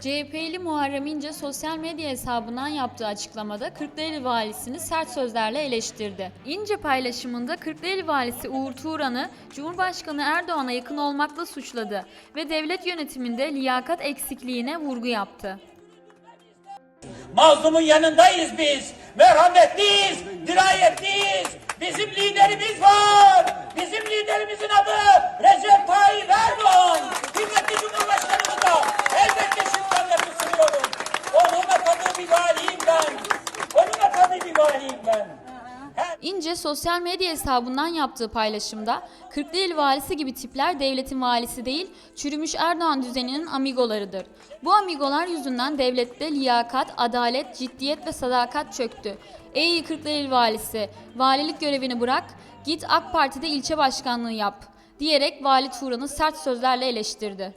CHP'li Muharrem İnce sosyal medya hesabından yaptığı açıklamada Kırklareli valisini sert sözlerle eleştirdi. İnce paylaşımında Kırklareli valisi Uğur Turan'ı Cumhurbaşkanı Erdoğan'a yakın olmakla suçladı ve devlet yönetiminde liyakat eksikliğine vurgu yaptı. Mazlumun yanındayız biz. Merhametliyiz, dirayetliyiz. Bizim liderimiz var. İnce sosyal medya hesabından yaptığı paylaşımda Kırklareli valisi gibi tipler devletin valisi değil, çürümüş Erdoğan düzeninin amigolarıdır. Bu amigolar yüzünden devlette liyakat, adalet, ciddiyet ve sadakat çöktü. Ey Kırklareli valisi, valilik görevini bırak, git AK Parti'de ilçe başkanlığı yap diyerek Vali Turan'ı sert sözlerle eleştirdi.